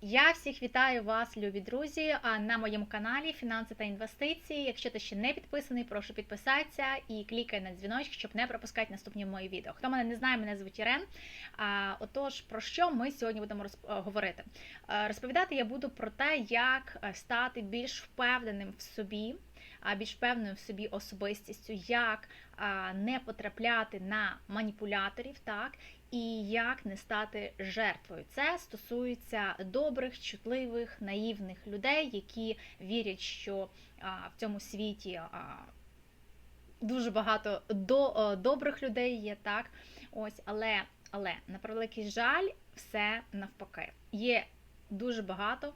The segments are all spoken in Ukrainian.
Я всіх вітаю вас, любі друзі, на моєму каналі Фінанси та інвестиції. Якщо ти ще не підписаний, прошу підписатися і клікай на дзвіночок, щоб не пропускати наступні мої відео. Хто мене не знає, мене звуть Ірен. Отож, про що ми сьогодні будемо е, говорити? Е, Розповідати я буду про те, як е, стати більш впевненим в собі, більш впевненим в собі особистістю, як не потрапляти на маніпуляторів, так і як не стати жертвою. Це стосується добрих, чутливих, наївних людей, які вірять, що в цьому світі дуже багато до, добрих людей є, так. Ось, але, але на превеликий жаль, все навпаки. Є дуже багато.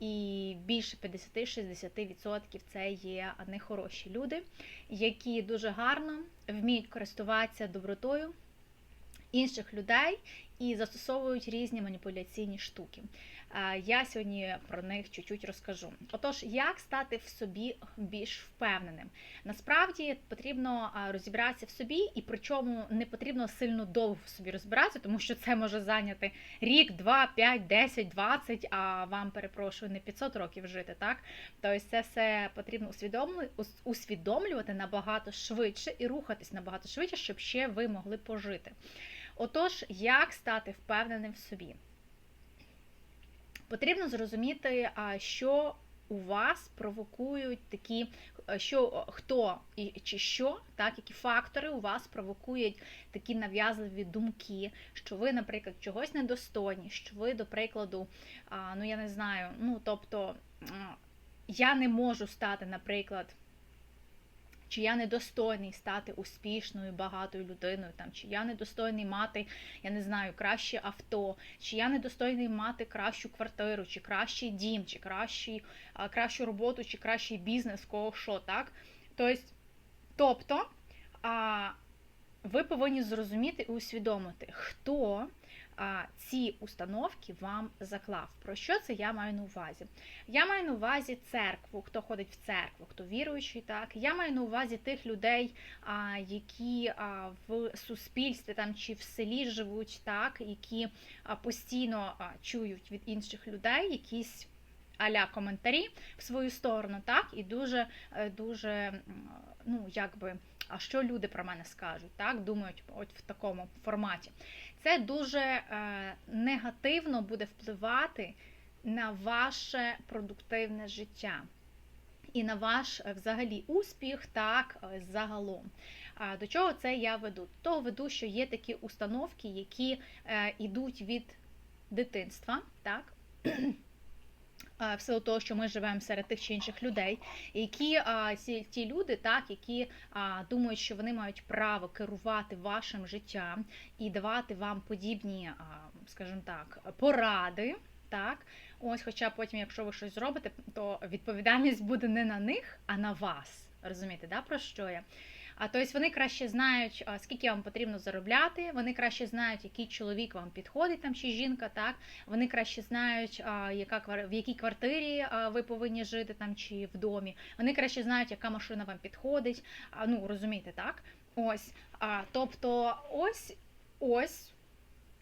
І більше 50-60% це є нехороші люди, які дуже гарно вміють користуватися добротою інших людей і застосовують різні маніпуляційні штуки. Я сьогодні про них чуть-чуть розкажу. Отож, як стати в собі більш впевненим? Насправді потрібно розібратися в собі, і причому не потрібно сильно довго в собі розбиратися, тому що це може зайняти рік, два, п'ять, десять, двадцять, а вам перепрошую не 500 років жити. Так, тобто це все потрібно усвідомлю- усвідомлювати набагато швидше і рухатись набагато швидше, щоб ще ви могли пожити. Отож, як стати впевненим в собі? Потрібно зрозуміти, що у вас провокують такі, е, що хто і чи що, так, які фактори у вас провокують такі нав'язливі думки, що ви, наприклад, чогось недостойні, що ви, до прикладу, ну я не знаю, ну тобто я не можу стати, наприклад. Чи я недостойний стати успішною, багатою людиною, там, чи я недостойний мати, я не знаю, краще авто, чи я недостойний мати кращу квартиру, чи кращий дім, чи кращий, кращу роботу, чи кращий бізнес, кого що, так? Тобто, тобто ви повинні зрозуміти і усвідомити, хто ці установки вам заклав. Про що це я маю на увазі? Я маю на увазі церкву, хто ходить в церкву, хто віруючий, так. Я маю на увазі тих людей, які в суспільстві там чи в селі живуть, так, які постійно чують від інших людей якісь. Аля коментарі в свою сторону, так, і дуже, е, дуже, ну, якби, а що люди про мене скажуть, так, думають от в такому форматі. Це дуже е, негативно буде впливати на ваше продуктивне життя і на ваш е, взагалі успіх, так е, загалом. До чого це я веду? Того веду, що є такі установки, які е, йдуть від дитинства, так? В силу того, що ми живемо серед тих чи інших людей, які ці, ті люди, так, які думають, що вони мають право керувати вашим життям і давати вам подібні, скажімо так, поради. Так, ось, хоча потім, якщо ви щось зробите, то відповідальність буде не на них, а на вас. Розумієте, да, про що я? А тобто вони краще знають, скільки вам потрібно заробляти, вони краще знають, який чоловік вам підходить там чи жінка, так вони краще знають, яка в якій квартирі ви повинні жити там чи в домі. Вони краще знають, яка машина вам підходить. Ну розумієте, так? Ось. Тобто, ось ось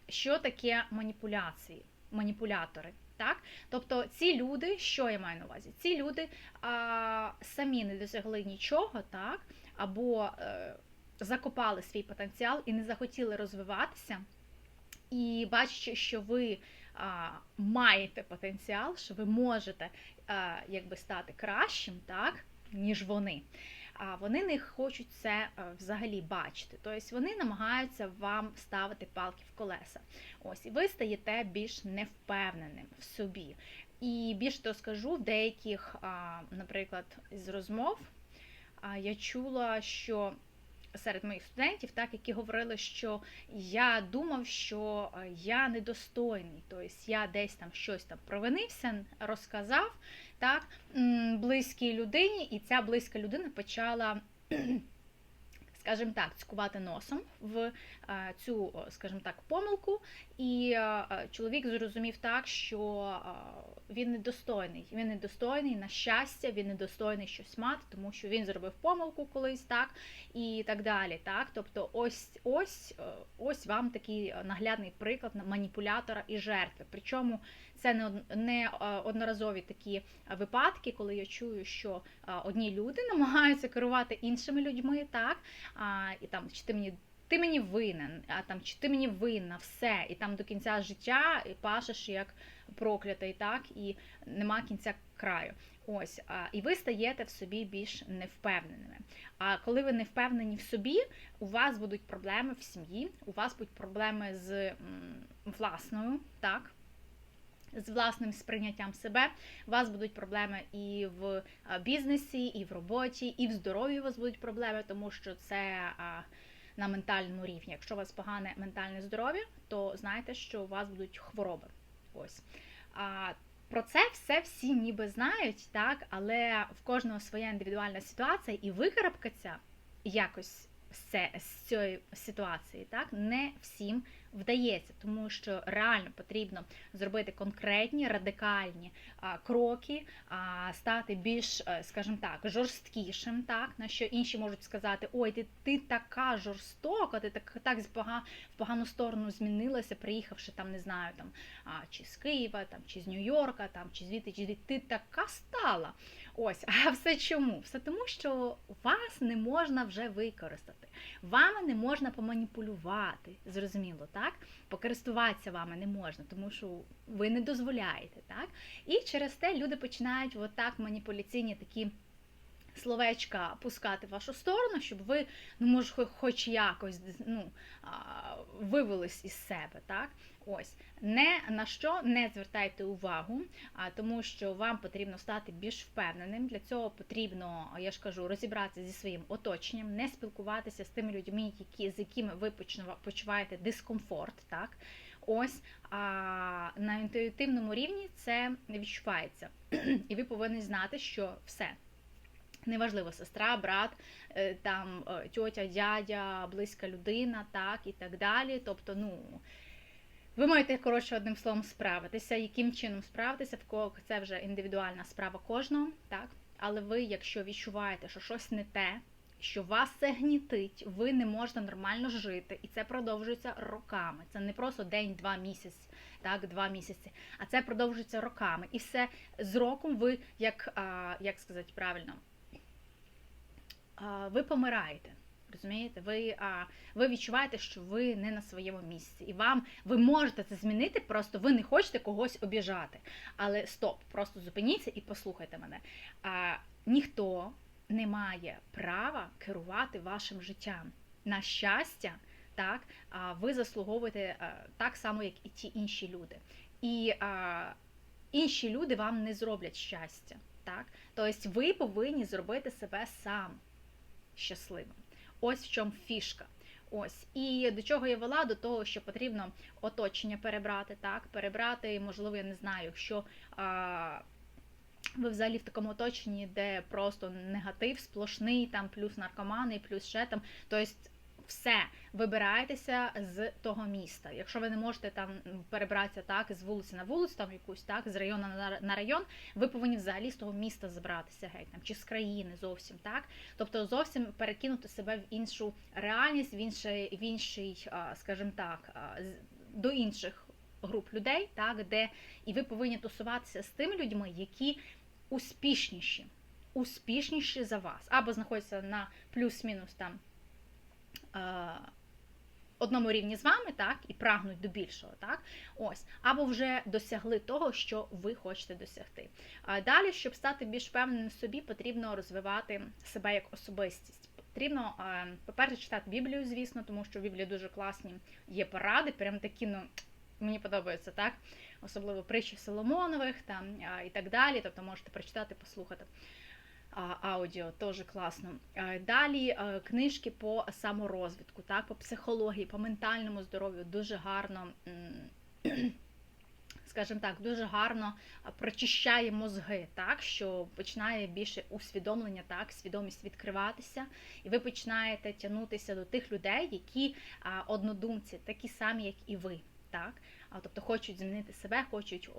що таке маніпуляції, маніпулятори. Так? Тобто ці люди, що я маю на увазі? Ці люди а, самі не досягли нічого, так? або е, закопали свій потенціал і не захотіли розвиватися. І бачачи, що ви а, маєте потенціал, що ви можете а, якби стати кращим, так, ніж вони. А вони не хочуть це взагалі бачити. Тобто вони намагаються вам ставити палки в колеса. Ось, і ви стаєте більш невпевненим в собі. І більше того скажу, в деяких, наприклад, з розмов я чула, що серед моїх студентів, так, які говорили, що я думав, що е, я недостойний, тобто я десь там щось там провинився, розказав так, близькій людині, і ця близька людина почала. Скажімо так, цькувати носом в е, цю, скажімо так, помилку І е, е, чоловік зрозумів так, що він недостойний. Він недостойний на щастя, він недостойний щось мати, тому що він зробив помилку колись, так і так далі. Так, тобто, ось ось е, ось вам такий наглядний приклад на маніпулятора і жертви. Причому це не е, одноразові такі випадки, коли я чую, що е, одні люди намагаються керувати іншими людьми, так і там чи ти мені. Ти мені винен, а там чи ти мені винна, все, і там до кінця життя і пашеш як проклятий, так, і нема кінця краю. Ось, а, і ви стаєте в собі більш невпевненими. А коли ви не впевнені в собі, у вас будуть проблеми в сім'ї, у вас будуть проблеми з м, власною, так, з власним сприйняттям себе. У вас будуть проблеми і в бізнесі, і в роботі, і в здоров'ї у вас будуть проблеми, тому що це на ментальному рівні. Якщо у вас погане ментальне здоров'я, то знайте, що у вас будуть хвороби. Ось. А, про це все всі ніби знають, так, але в кожного своя індивідуальна ситуація, і викарабкатися якось з з цієї ситуації, так, не всім вдається, тому що реально потрібно зробити конкретні радикальні кроки, а, стати більш, е, скажімо так, жорсткішим, так на що інші можуть сказати: Ой, ти, ти така жорстока, ти так так в погану сторону змінилася, приїхавши там, не знаю, там чи з Києва, там чи з Нью-Йорка, там чи звідти, чи звідти. ти така стала. Ось, а все чому? Все тому, що вас не можна вже використати, вами не можна поманіпулювати, зрозуміло, так? Покористуватися вами не можна, тому що ви не дозволяєте, так? І через те люди починають отак маніпуляційні такі словечка пускати в вашу сторону, щоб ви, ну, може, хоч якось ну, вивелись із себе, так? Ось не на що не звертайте увагу, а тому що вам потрібно стати більш впевненим. Для цього потрібно, я ж кажу, розібратися зі своїм оточенням, не спілкуватися з тими людьми, які з якими ви почуваєте дискомфорт, так. Ось а на інтуїтивному рівні це не відчувається, і ви повинні знати, що все. Неважливо, сестра, брат, е, там е, тьотя, дядя, близька людина, так і так далі. Тобто, ну ви маєте коротше одним словом справитися. Яким чином справитися, в кого це вже індивідуальна справа кожного, так. Але ви, якщо відчуваєте, що щось не те, що вас це гнітить, ви не можете нормально жити, і це продовжується роками. Це не просто день-два місяці, так, два місяці, а це продовжується роками. І все з роком ви, як, як сказати правильно, ви помираєте. Розумієте, ви, а, ви відчуваєте, що ви не на своєму місці, і вам ви можете це змінити, просто ви не хочете когось обіжати. Але стоп, просто зупиніться і послухайте мене. А, ніхто не має права керувати вашим життям. На щастя, так, а, ви заслуговуєте а, так само, як і ті інші люди. І а, інші люди вам не зроблять щастя. Так? Тобто ви повинні зробити себе сам щасливим. Ось в чому фішка. Ось і до чого я вела? До того, що потрібно оточення перебрати, так, перебрати, можливо, я не знаю, якщо а, ви взагалі в такому оточенні, де просто негатив, сплошний, там плюс наркомани, плюс ще там. Тобто все, вибирайтеся з того міста. Якщо ви не можете там перебратися так з вулиці на вулицю, там якусь так, з району на- район, ви повинні взагалі з того міста забратися геть там чи з країни зовсім так. Тобто зовсім перекинути себе в іншу реальність, в інший, в інший, скажімо так, до інших груп людей, так, де і ви повинні тусуватися з тими людьми, які успішніші, успішніші за вас, або знаходяться на плюс-мінус там одному рівні з вами, так, і прагнуть до більшого, так, ось, або вже досягли того, що ви хочете досягти. А далі, щоб стати більш впевненим собі, потрібно розвивати себе як особистість. Потрібно, е, по-перше, читати Біблію, звісно, тому що в Біблії дуже класні є поради, прям такі, ну, мені подобається, так? Особливо притчі Соломонових там і так далі. Тобто можете прочитати, послухати аудіо, теж класно. Далі книжки по саморозвитку, так, по психології, по ментальному здоров'ю дуже гарно. Скажімо так, дуже гарно прочищає мозги, так що починає більше усвідомлення, так, свідомість відкриватися, і ви починаєте тягнутися до тих людей, які однодумці, такі самі, як і ви. так? А, тобто хочуть змінити себе, хочуть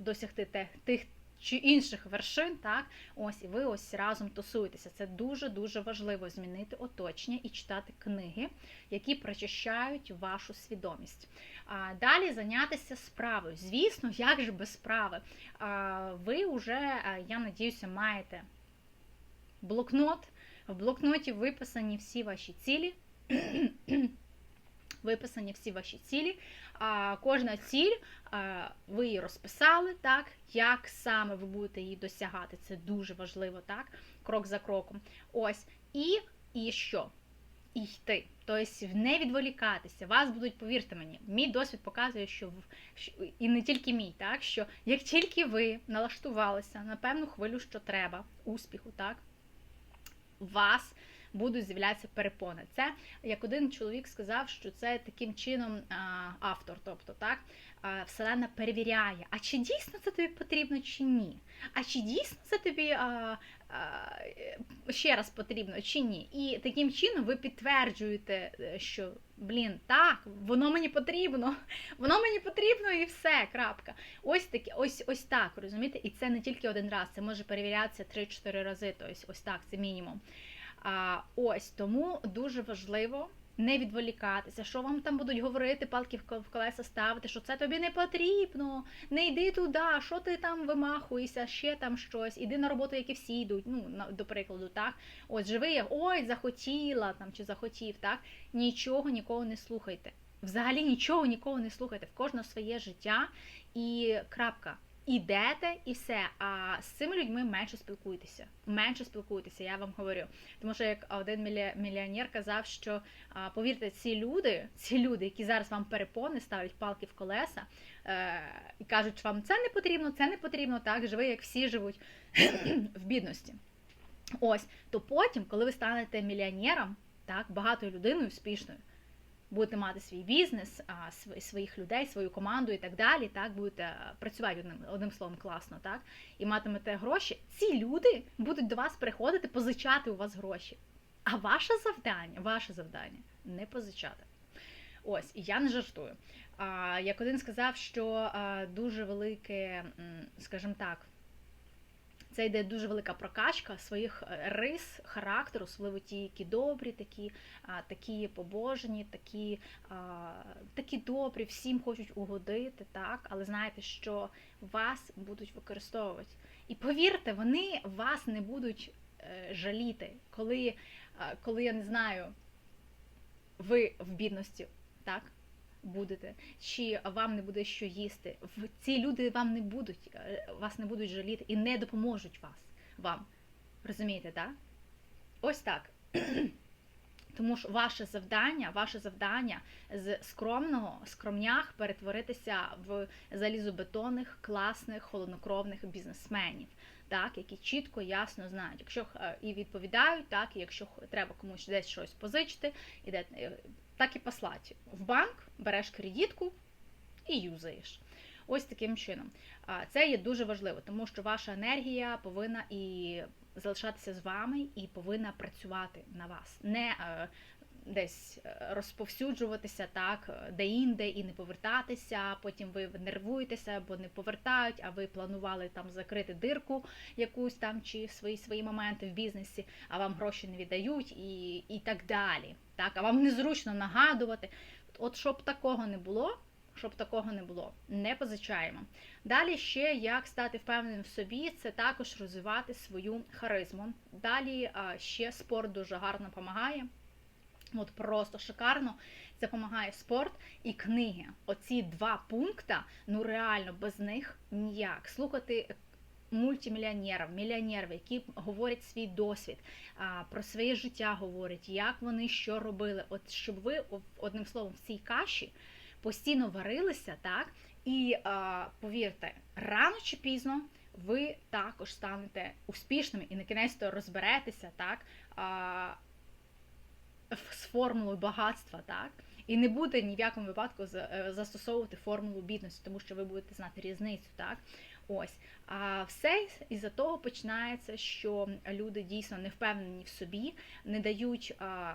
досягти тих чи інших вершин, так, ось і ви ось разом тусуєтеся. Це дуже-дуже важливо змінити оточення і читати книги, які прочищають вашу свідомість. А, Далі зайнятися справою. Звісно, як же без справи? А, Ви вже, я надіюся, маєте блокнот. В блокноті виписані всі ваші цілі. Виписані всі ваші цілі. А, Кожна ціль, а, ви її розписали, так, як саме ви будете її досягати. Це дуже важливо, так, крок за кроком. Ось. І, і що? І йти. Тобто не відволікатися. Вас будуть, повірте мені, мій досвід показує, що і не тільки мій, так, що як тільки ви налаштувалися на певну хвилю, що треба, успіху, так, вас будуть з'являтися перепони. Це як один чоловік сказав, що це таким чином автор, тобто так, Вселена перевіряє, а чи дійсно це тобі потрібно, чи ні? А чи дійсно це тобі а, а, ще раз потрібно, чи ні? І таким чином ви підтверджуєте, е, що блін, так, воно мені потрібно, воно мені потрібно і все. крапка. Ось такі, ось ось так, розумієте? І це не тільки один раз, це може перевірятися 3-4 рази. Тобто ось так, це мінімум. А, Ось тому дуже важливо не відволікатися, що вам там будуть говорити, палки в колеса ставити, що це тобі не потрібно, не йди туди, що ти там вимахуєшся, ще там щось, іди на роботу, як і всі йдуть. Ну, до прикладу, так. Ось живи, ой, захотіла там чи захотів, так. Нічого нікого не слухайте. Взагалі нічого нікого не слухайте. В кожного своє життя і крапка. Ідете і все. А з цими людьми менше спілкуйтеся. Менше спілкуйтеся, я вам говорю. Тому що як один мільйонер казав, що повірте, ці люди, ці люди, які зараз вам перепони, ставлять палки в колеса е, і кажуть, що вам це не потрібно, це не потрібно, так, живи, як всі живуть в бідності. Ось, то потім, коли ви станете мільйонером, так, багатою людиною, успішною будете мати свій бізнес, своїх людей, свою команду і так далі. Так, будете працювати одним одним словом класно, так, і матимете гроші. Ці люди будуть до вас приходити, позичати у вас гроші. А ваше завдання, ваше завдання не позичати. Ось, і я не жартую. А, Як один сказав, що дуже велике, скажімо так, це йде дуже велика прокачка своїх е, рис, характеру, особливо ті, які добрі, такі такі побожні, такі такі добрі, всім хочуть угодити, так, але знаєте, що вас будуть використовувати. І повірте, вони вас не будуть е, жаліти, коли, коли я не знаю, ви в бідності, так? Будете, чи вам не буде що їсти. Ці люди вам не будуть, е, вас не будуть жаліти і не допоможуть вас вам. Розумієте, так? Ось так. Тому що ваше завдання, ваше завдання з скромного, скромнях перетворитися в залізобетонних, класних, холоднокровних бізнесменів, так, які чітко, ясно знають, якщо е, і відповідають, так, і якщо треба комусь десь щось позичити, іде так і послати. В банк береш кредитку і юзаєш. Ось таким чином. Це є дуже важливо, тому що ваша енергія повинна і залишатися з вами і повинна працювати на вас. Не е, десь е, розповсюджуватися так, де-інде і не повертатися. Потім ви нервуєтеся, бо не повертають, а ви планували там закрити дирку якусь там чи свої свої моменти в бізнесі, а вам гроші не віддають і і так далі. Так, А вам незручно нагадувати. От щоб такого не було. Щоб такого не було, не позичаємо. Далі ще як стати впевненим в собі, це також розвивати свою харизму. Далі ще спорт дуже гарно допомагає. От просто шикарно. Це допомагає спорт і книги. Оці два пункти, ну реально без них ніяк. Слухати мультимільйонерів, мільйонерів, які говорять свій досвід, про своє життя говорять, як вони що робили. От щоб ви одним словом в цій каші постійно варилися, так? І повірте, рано чи пізно. Ви також станете успішними і на кінець то розберетеся, так з формулою багатства, так? І не буде ні в якому випадку е, застосовувати формулу бідності, тому що ви будете знати різницю, так? Ось. А все із-за того починається, що люди дійсно не впевнені в собі, не дають. А,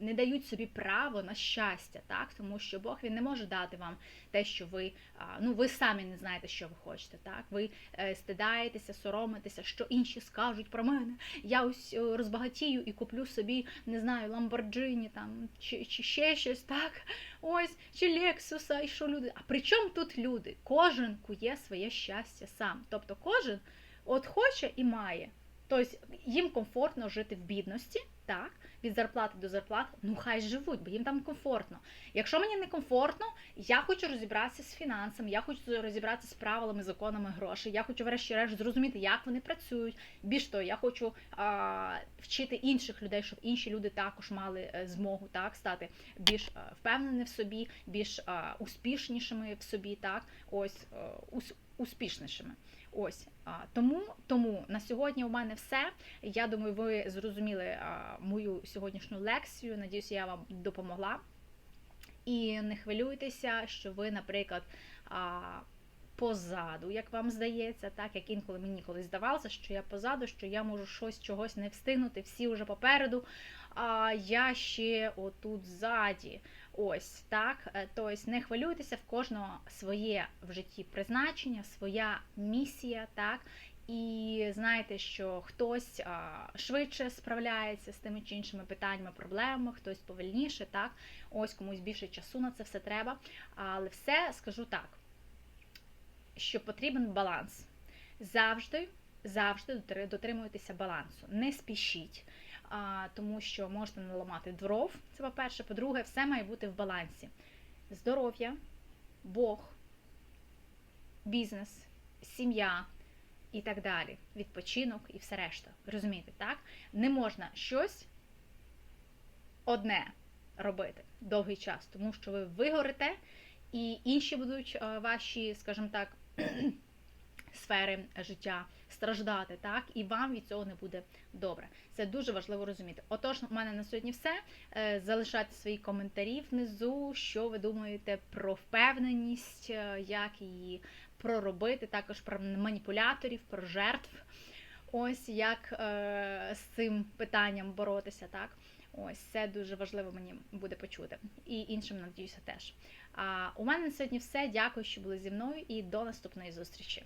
не дають собі право на щастя, так тому що Бог він не може дати вам те, що ви ну ви самі не знаєте, що ви хочете. Так, ви е, стидаєтеся, соромитеся, що інші скажуть про мене. Я ось е, розбагатію і куплю собі, не знаю, Ламборджині там чи, чи ще щось, так ось чи Лексуса, і що люди. А при чому тут люди? Кожен кує своє щастя сам. Тобто кожен от хоче і має. Тобто їм комфортно жити в бідності, так, від зарплати до зарплати, ну хай живуть, бо їм там комфортно. Якщо мені не комфортно, я хочу розібратися з фінансами, я хочу розібратися з правилами, законами грошей, я хочу, врешті-решт, зрозуміти, як вони працюють. Більш того, я хочу а, вчити інших людей, щоб інші люди також мали е, змогу так стати більш а, впевненими в собі, більш а, успішнішими в собі, так, ось а, ус, успішнішими. Ось тому, тому на сьогодні у мене все. Я думаю, ви зрозуміли мою сьогоднішню лекцію. Надіюсь, я вам допомогла. І не хвилюйтеся, що ви, наприклад, позаду, як вам здається, так як інколи мені колись здавалося, що я позаду, що я можу щось чогось не встигнути, всі вже попереду, а я ще отут ззаді. Ось так. Тобто не хвилюйтеся в кожного своє в житті призначення, своя місія, так. І знаєте, що хтось швидше справляється з тими чи іншими питаннями, проблемами, хтось повільніше, так. Ось комусь більше часу на це все треба. Але все скажу так, що потрібен баланс. Завжди, завжди дотримуйтеся балансу. Не спішіть тому що можна наламати дров. Це по-перше. По-друге, все має бути в балансі. Здоров'я, Бог, бізнес, сім'я і так далі. Відпочинок і все решта. Розумієте, так? Не можна щось одне робити довгий час, тому що ви вигорите, і інші будуть ваші, скажімо так, сфери життя страждати, так, і вам від цього не буде добре. Це дуже важливо розуміти. Отож, у мене на сьогодні все. Е, залишайте свої коментарі внизу, що ви думаєте про впевненість, е, як її проробити, також про маніпуляторів, про жертв. Ось як е, з цим питанням боротися, так? Ось це дуже важливо мені буде почути. І іншим, надіюся, теж. А у мене на сьогодні все. Дякую, що були зі мною, і до наступної зустрічі.